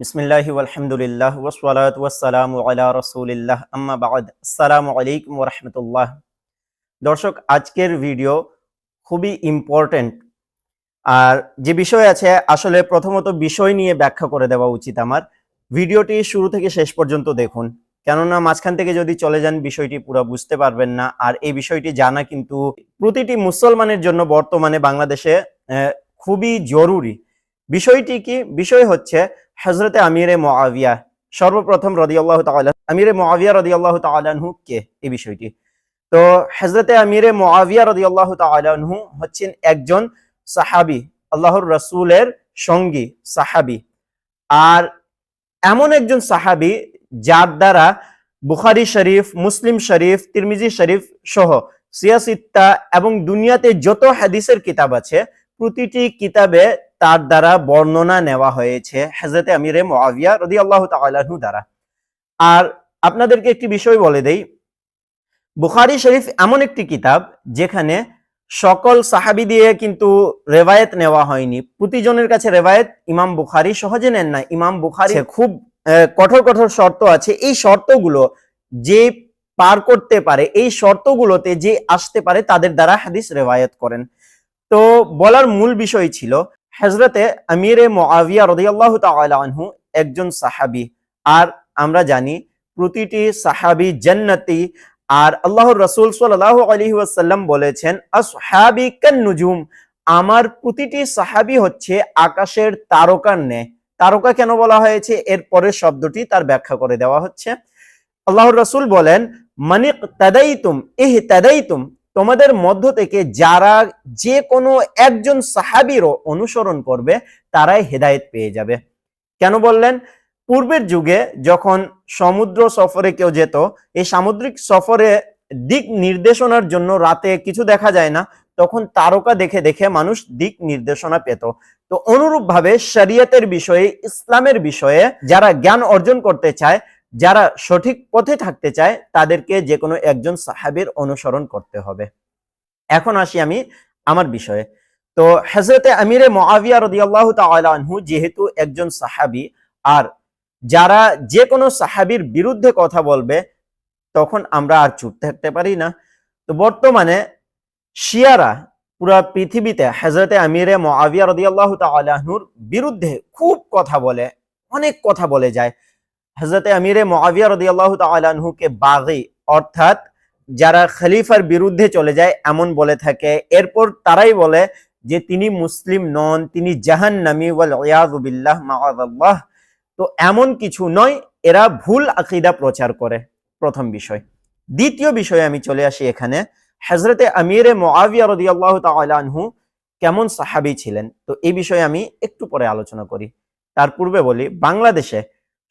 বিসমিল্লাহি আলহামদুলিল্লাহ ওয়াসসালাতু ওয়াসসালামু আলা রাসূলিল্লাহ আম্মা বাদ আসসালামু আলাইকুম রাহমাতুল্লাহ দর্শক, আজকের ভিডিও খুবই ইম্পর্টেন্ট আর যে বিষয় আছে, আসলে প্রথমত বিষয় নিয়ে ব্যাখ্যা করে দেওয়া উচিত আমার। ভিডিওটি শুরু থেকে শেষ পর্যন্ত দেখুন। কেননা, মাঝখান থেকে যদি চলে যান, বিষয়টি পুরো বুঝতে পারবেন না। আর এই বিষয়টি জানা কিন্তু প্রতিটি মুসলমানের জন্য বর্তমানে বাংলাদেশে খুবই জরুরি। বিষয়টি কি? বিষয় হচ্ছে হজরতে আমিরে মোয়াবিয়া সর্বপ্রথম রদিয়াল্লাহ তাআলা, আমিরে মোয়াবিয়া রদিয়াল্লাহ তাআলাহু কে? এই বিষয়টি। তো হজরতে আমিরে মোয়াবিয়া রদিয়াল্লাহ তাআলাহু হচ্ছেন একজন সাহাবি, আল্লাহর রসুলের সঙ্গী সাহাবি। আর এমন একজন সাহাবি যার দ্বারা বুখারি শরীফ, মুসলিম শরীফ, তিরমিজি শরীফ সহ সিয়াসিত্তা এবং দুনিয়াতে যত হাদিসের কিতাব আছে, প্রতিটি কিতাবে তার দ্বারা বর্ণনা নেওয়া হয়েছে হজরতে আমিরে মোয়াবিয়া রদি আল্লাহ তালু দ্বারা। আর আপনাদেরকে একটি বিষয় বলে দেই বুখারি শরীফ এমন একটি কিতাব যেখানে সকল সাহাবি দিয়ে কিন্তু রেবায়েত নেওয়া হয়নি। প্রতিজনের কাছে রেবায়েত ইমাম বুখারি সহজে নেন না ইমাম বুখারি খুব আহ, কঠোর কঠোর শর্ত আছে। এই শর্তগুলো যে পার করতে পারে এই শর্তগুলোতে যে আসতে পারে তাদের দ্বারা হাদিস রেবায়েত করেন। তো বলার মূল বিষয় ছিল হজরতে আমিরে মোয়াবিয়া রদিয়াল্লাহ আনহু একজন সাহাবি। আর আমরা জানি প্রতিটি সাহাবি জান্নাতি। আর আল্লাহর রসুল সাল্লাহ আলহি ওয়াসাল্লাম বলেছেন, আসহাবি কান নুজুম আমার প্রতিটি সাহাবি হচ্ছে আকাশের তারকার ন্যায় তারকা কেন বলা হয়েছে? এর পরের শব্দটি তার ব্যাখ্যা করে দেওয়া হচ্ছে। আল্লাহর রসুল বলেন, মানিক তাদাইতুম এহ তাদাইতুম তোমাদের মধ্য থেকে যারা যে কোনো একজন সাহাবিরও অনুসরণ করবে, তারাই হেদায়েত পেয়ে যাবে। কেন বললেন? পূর্বের যুগে যখন সমুদ্র সফরে কেউ যেত, এই সামুদ্রিক সফরে দিক নির্দেশনার জন্য রাতে কিছু দেখা যায় না, তখন তারকা দেখে দেখে মানুষ দিক নির্দেশনা পেত। তো অনুরূপভাবে ভাবে শরিয়তের বিষয়ে, ইসলামের বিষয়ে যারা জ্ঞান অর্জন করতে চায় যারা সঠিক পথে থাকতে চায়, তাদেরকে যে কোনো একজন সাহাবীর অনুসরণ করতে হবে। এখন আসি আমি আমার বিষয়ে। তো হজরতে আমিরে মোয়াবিয়া রদিয়াল্লাহ তাআলা আনহু যেহেতু একজন সাহাবী, আর যারা যে কোনো সাহাবীর বিরুদ্ধে কথা বলবে, তখন আমরা আর চুপ থাকতে পারি না। তো বর্তমানে শিয়ারা পুরা পৃথিবীতে হজরতে আমিরে মোয়াবিয়া রদিয়াল্লাহ তাআলাহুর বিরুদ্ধে খুব কথা বলে, অনেক কথা বলে যায়। হজরতে আমিরে মোয়াবিয়া রদিয়াল্লাহ তাআলাহুকে বাগি, অর্থাৎ যারা খলিফার বিরুদ্ধে চলে যায় এমন বলে থাকে। এরপর তারাই বলে যে তিনি মুসলিম নন, তিনি জাহান নামি মাআযাল্লাহ তো এমন কিছু নয়, এরা ভুল আকিদা প্রচার করে। প্রথম বিষয়। দ্বিতীয় বিষয়ে আমি চলে আসি এখানে। হজরতে আমিরে মোয়াবিয়া রদিয়াল্লাহ তাআলা আনহু কেমন সাহাবী ছিলেন? তো এই বিষয়ে আমি একটু পরে আলোচনা করি। তার পূর্বে বলি, বাংলাদেশে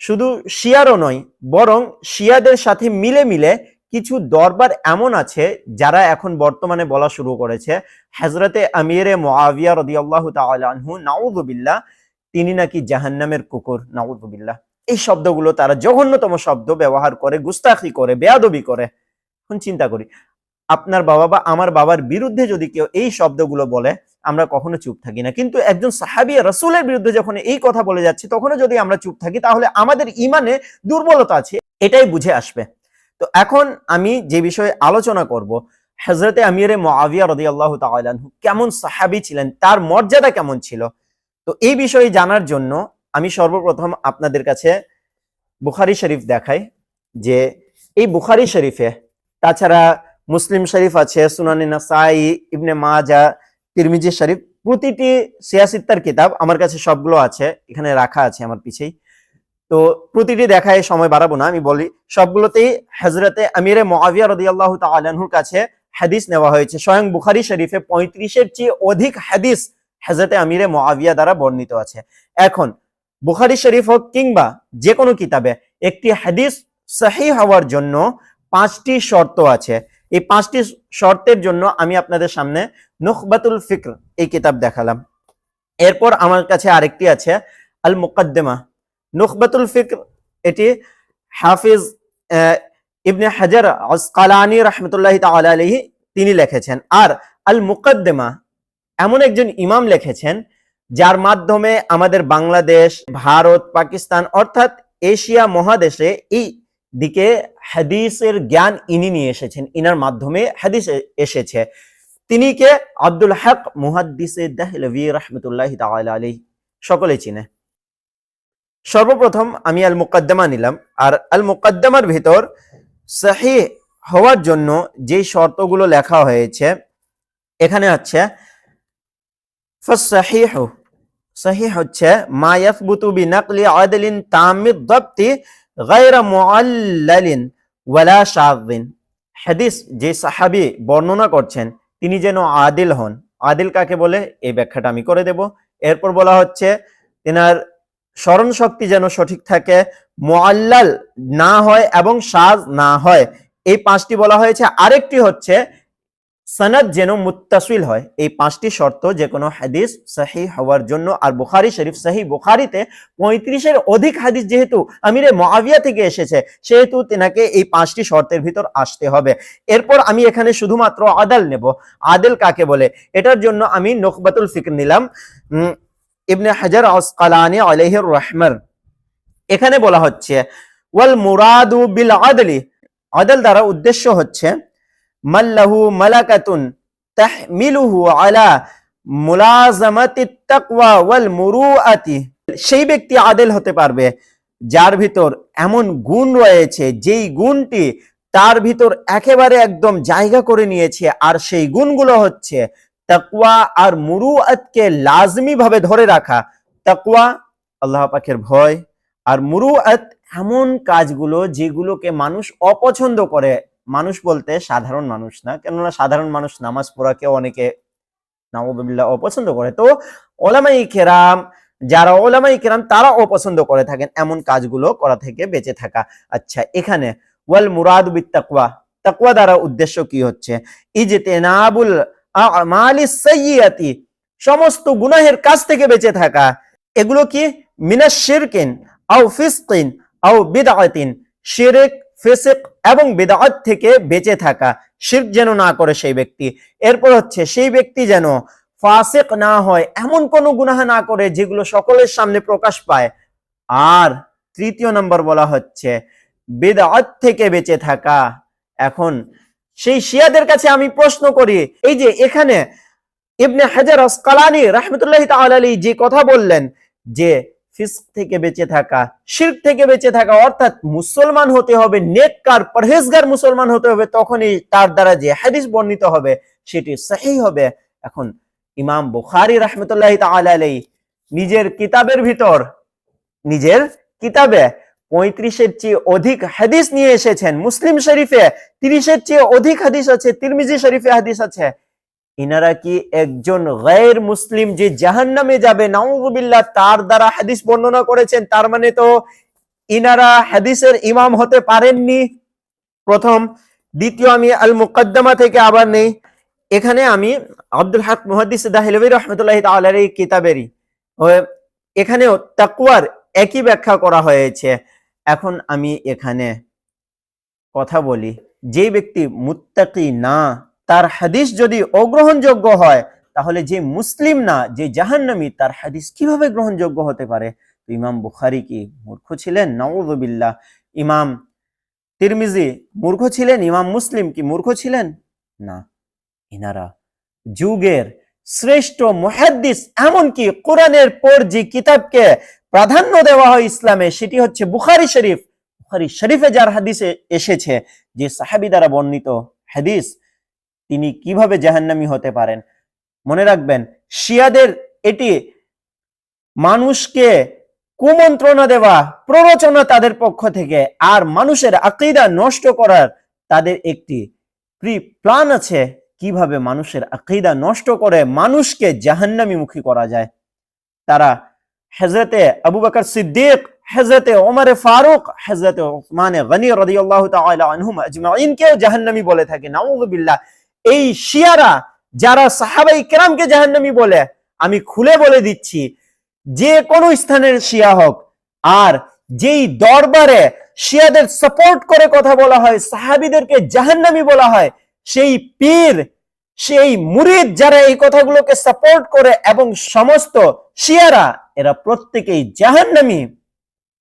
শুধু শিয়ারও নয়, বরং শিয়াদের সাথে মিলে মিলে কিছু দরবার এমন আছে যারা এখন বর্তমানে বলা শুরু করেছে। হজরতে আমিরে মোয়াবিয়া রদিয়াল্লাহ তাআলা আনহু, নাউযুবিল্লাহ, তিনি নাকি জাহান্নামের কুকুর, নাউযুবিল্লাহ। এই শব্দগুলো তারা জঘন্যতম শব্দ ব্যবহার করে, গুস্তাখি করে, বেয়াদবি করে। এখন চিন্তা করি, আপনার বাবা বা আমার বাবার বিরুদ্ধে যদি কেউ এই শব্দগুলো বলে আমরা কখনো চুপ থাকি না। কিন্তু একজন সাহাবি রসুলের বিরুদ্ধে যখন এই কথা বলে যাচ্ছে, তখনও যদি আমরা চুপ থাকি, তাহলে আমাদের ইমানে দুর্বলতা আছে, এটাই বুঝে আসবে। তো এখন আমি যে বিষয়ে আলোচনা করব হজরতে আমিরে মোয়াবিয়া রদি আল্লাহ তালু কেমন সাহাবি ছিলেন, তার মর্যাদা কেমন ছিল? তো এই বিষয়ে জানার জন্য আমি সর্বপ্রথম আপনাদের কাছে বুখারি শরীফ দেখাই, যে এই বুখারি শরীফে, তাছাড়া মুসলিম শরীফ আছে, সুনানি নাসাই, ইবনে মাজা তিরমিজি শরীফ। প্রতিটি সিয়াসিত্তার কিতাব আমার কাছে সবগুলো আছে, এখানে রাখা আছে আমার পিছেই। তো প্রতিটি দেখায় সময় বাড়াবো না, আমি বলি, সবগুলোতেই হজরতে আমিরে মোয়াবিয়া রদিয়াল্লাহ তালাহুর কাছে হাদিস নেওয়া হয়েছে। স্বয়ং বুখারি শরীফে পঁয়ত্রিশের চেয়ে অধিক হাদিস হজরতে আমিরে মহাবিয়া দ্বারা বর্ণিত আছে। এখন, বুখারি শরীফ হোক কিংবা যে কোনো কিতাবে, একটি হাদিস সহি হওয়ার জন্য পাঁচটি শর্ত আছে। এই পাঁচটি শর্তের জন্য আমি আপনাদের সামনে নুখবাতুল ফিক্র এই কিতাব দেখালাম। এরপর আমার কাছে আরেকটি আছে আল মুকদ্দমা নুখবাতুল ফিক্র এটি হাফিজ ইবনে হাজার আসকালানি রহমতুল্লাহ আলাইহি তিনি লিখেছেন। আর আল মুকদ্দমা এমন একজন ইমাম লিখেছেন, যার মাধ্যমে আমাদের বাংলাদেশ, ভারত, পাকিস্তান অর্থাৎ এশিয়া মহাদেশে এই দিকে হাদিসের জ্ঞান ইনি নিয়ে এসেছেন, ইনার মাধ্যমে হাদিস এসেছে। তিনি কে? আব্দুল হক মুহাদ্দিসে দেহলভি রহমতুল্লাহ আলী সকলে চিনে। সর্বপ্রথম আমি আল মুকদ্দমা নিলাম। আর আল মুকদ্দমার ভিতর সাহি হওয়ার জন্য যে শর্তগুলো লেখা হয়েছে, এখানে হচ্ছে সাহিহ সাহি হচ্ছে মায়াফবুতু বি নাকলি আদলিন তামিদ দপ্তি গায়রা মুআল্লালিন ওয়ালা শাযিন হাদিস যে সাহাবী বর্ণনা করছেন, তিনি যেন আদিল হন। আদিল কাকে বলে? এই ব্যাখ্যাটা আমি করে দেব। এরপর বলা হচ্ছে, তেনার স্মরণ শক্তি যেন সঠিক থাকে, মুআল্লাল না হয় এবং সাজ না হয়। এই পাঁচটি বলা হয়েছে। আরেকটি হচ্ছে সনদ যেন মুত্তাসিল হয়। এই পাঁচটি শর্ত যে কোনো হাদিস সহি হওয়ার জন্য আর বুখারি শরীফ সহি বুখারিতে পঁয়ত্রিশের অধিক হাদিস যেহেতু আমিরে মুআবিয়া থেকে এসেছে, সেহেতু তেনাকে এই পাঁচটি শর্তের ভিতর আসতে হবে। এরপর আমি এখানে শুধুমাত্র আদাল নেব। আদেল কাকে বলে? এটার জন্য আমি নকবাতুল ফিকর নিলাম। ইবনে হাজার আসকালানি আলাইহির রহমান এখানে বলা হচ্ছে, ওয়াল মুরাদু বিল আদলি। আদল দ্বারা উদ্দেশ্য হচ্ছে মাল্লাহু মালাকাতুন তাহমিলুহু আলা মুলাজামাতি তাকওয়া ওয়াল মুরুআতি। সেই ব্যক্তি আদেল হতে পারবে, যার ভিতর এমন গুণ রয়েছে, যেই গুণটি তার ভিতর একেবারে একদম জায়গা করে নিয়েছে, আর সেই গুণগুলো হচ্ছে তাকওয়া আর মুরুআতকে লাজমি ভাবে ধরে রাখা। তাকওয়া আল্লাহ পাকের ভয়, আর মুরুআত এমন কাজগুলো যেগুলোকে মানুষ অপছন্দ করে মানুষ বলতে সাধারণ মানুষ না, কেননা সাধারণ মানুষ নামাজ পড়াকে অনেকে নামবিল্লা অপছন্দ করে। তো ওলামাই কেরাম, যারা ওলামাই কেরাম তারা অপছন্দ করে থাকেন এমন কাজগুলো করা থেকে বেঁচে থাকা। আচ্ছা এখানে, ওয়াল মুরাদ বিত তাকওয়া তাকওয়া দ্বারা উদ্দেশ্য কি হচ্ছে? ইজতেনাবুল আমালিস সাইয়্যাতি সমস্ত গুনাহের কাছ থেকে বেঁচে থাকা। এগুলো কি? মিনাশ শিরকিন, আও ফিসকিন, আও বিদআতিন, শিরক ফিসক এবং বিদআত থেকে বেঁচে থাকা, শিরক যেন না করে সেই ব্যক্তি। এরপর হচ্ছে, সেই ব্যক্তি যেন ফাসিক না হয়, এমন কোন গুনাহ না করে যেগুলো সকলের সামনে প্রকাশ পায়। আর তৃতীয় নম্বর বলা হচ্ছে, বেদাত থেকে বেঁচে থাকা। এখন সেই শিয়াদের কাছে আমি প্রশ্ন করি, এই যে এখানে ইবনে হাজার আসকালানি রহমতুল্লাহ তাআলা যে কথা বললেন, যে ফিস্ক থেকে বেঁচে থাকা, শিরক থেকে বেঁচে থাকা, অর্থাৎ মুসলমান হতে হবে, নেককার, পরহেজগার মুসলমান হতে হবে, তখনই তার দ্বারা যে হাদিস বর্ণিত হবে, সেটি সহি হবে। এখন ইমাম বুখারি রহমতুল্লাহ তাআলা নিজের কিতাবের ভিতর, নিজের কিতাবে পঁয়ত্রিশের চেয়ে অধিক হাদিস নিয়ে এসেছেন। মুসলিম শরীফে তিরিশের চেয়ে অধিক হাদিস আছে, তিরমিজি শরীফে হাদিস আছে। ইনারা কি একজন গায়ের মুসলিম যে জাহান্নামে যাবে? নাউজুবিল্লাহ, তার দ্বারা হাদিস বর্ণনা করেছেন। তার মানে তো ইনারা হাদিসের ইমাম হতে পারেননি। প্রথম। দ্বিতীয়, আমি আল মুকদ্দমা থেকে আবার নেই। এখানে আমি আব্দুল হক মুহাদ্দিস দাহিলবী রহমতুল্লাহ তাআলার এই কিতাবেরই। এখানেও তাকওয়ার একই ব্যাখ্যা করা হয়েছে। এখন আমি এখানে কথা বলি। যে ব্যক্তি মুত্তাকি না তার হাদিস যদি অগ্রহণযোগ্য হয়, তাহলে যে মুসলিম না, যে জাহান্নামী, তার হাদিস কীভাবে গ্রহণযোগ্য হতে পারে? ইমাম বুখারি কি মূর্খ ছিলেন? নওয়াজবিল্লাহ ইমাম তিরমিজি মূর্খ ছিলেন? ইমাম মুসলিম কি মূর্খ ছিলেন? না। ইনারা যুগের শ্রেষ্ঠ মুহাদ্দিস, এমনকি কোরআনের পর যে কিতাবকে প্রাধান্য দেওয়া হয় ইসলামে, সেটি হচ্ছে বুখারি শরীফ। বুখারি শরীফে যার হাদিসে এসেছে, যে সাহাবী দ্বারা বর্ণিত হাদিস তিনি কীভাবে জাহান্নামী হতে পারেন? মনে রাখবেন, শিয়াদের এটি মানুষকে কুমন্ত্রণা দেওয়া, প্ররোচনা তাদের পক্ষ থেকে, আর মানুষের আকিদা নষ্ট করার তাদের একটি প্ল্যান আছে কীভাবে মানুষের আকিদা নষ্ট করে মানুষকে জাহান্নামী মুখী করা যায়। তারা হজরতে আবু বকর সিদ্দিক হজরতে ওমর ফারুক হজরতে ওসমান গনি রাদিয়াল্লাহু তাআলা আনহুম আজমাইনকেও জাহান্নামী বলে থাকে নাউযুবিল্লাহ এই শিয়ারা যারা সাহাবাই কেরামকে জাহান্নামি বলে, আমি খুলে বলে দিচ্ছি, যে কোনো স্থানের শিয়া হোক, আর যেই দরবারে শিয়াদের সাপোর্ট করে কথা বলা হয়, সাহাবিদেরকে জাহান্নামী বলা হয়, সেই পীর, সেই মুরিদ যারা এই কথাগুলোকে সাপোর্ট করে এবং সমস্ত শিয়ারা, এরা প্রত্যেকেই জাহান্নামি।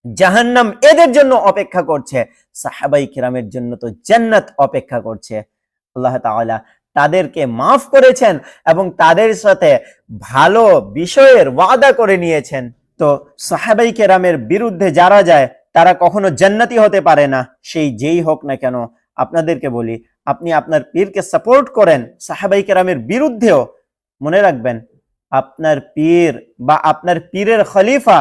জাহান্নাম এদের জন্য অপেক্ষা করছে, সাহাবাই কিরামের জন্য তো জান্নাত অপেক্ষা করছে। আল্লাহ তাআলা তাদেরকে মাফ করেছেন এবং তাদের সাথে ভালো বিষয়ের ওয়াদা করে নিয়েছেন। তো সাহাবাই কেরামের বিরুদ্ধে যারা যায়, তারা কখনো জান্নাতি হতে পারে না। সেই যেই হোক না কেন, আপনাদেরকে বলি, আপনি আপনার পীরকে সাপোর্ট করেন সাহাবাই কেরামের বিরুদ্ধেও, মনে রাখবেন, আপনার পীর বা আপনার পীরের খলিফা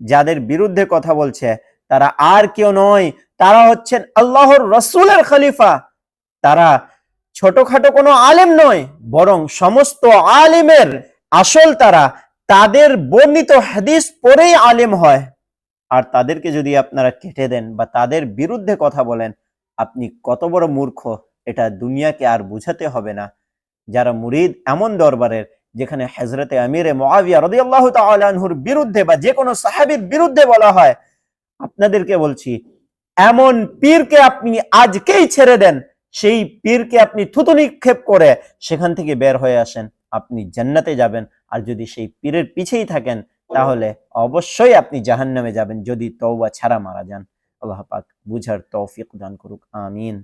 যাদের বিরুদ্ধে কথা বলছে, তারা আর কেউ নয়, তারা হচ্ছেন আল্লাহর রসুলের খলিফা। তারা ছোটখাটো কোনো আলেম নয়, বরং সমস্ত আলেমের আসল তারা তাদের বর্ণিত হাদিস পরেই আলেম হয়। আর তাদেরকে যদি আপনারা কেটে দেন বা তাদের বিরুদ্ধে কথা বলেন, আপনি কত বড় মূর্খ, এটা দুনিয়াকে আর বুঝাতে হবে না। যারা মুরিদ এমন দরবারের, যেখানে হজরতে আমিরে মোয়াবিয়া রদিয়াল্লাহ তালহুর বিরুদ্ধে বা যে কোনো সাহাবির বিরুদ্ধে বলা হয়, আপনাদেরকে বলছি, এমন পীরকে আপনি আজকেই ছেড়ে দেন সেই পীরকে আপনি থুতু নিক্ষেপ করে সেখান থেকে বের হয়ে আসেন, আপনি জান্নাতে যাবেন। আর যদি সেই পীরের পিছেই থাকেন, তাহলে অবশ্যই আপনি জাহান্নামে যাবেন, যদি তওবা ছাড়া মারা যান। আল্লাহ পাক বুঝার তৌফিক দান করুক, আমিন।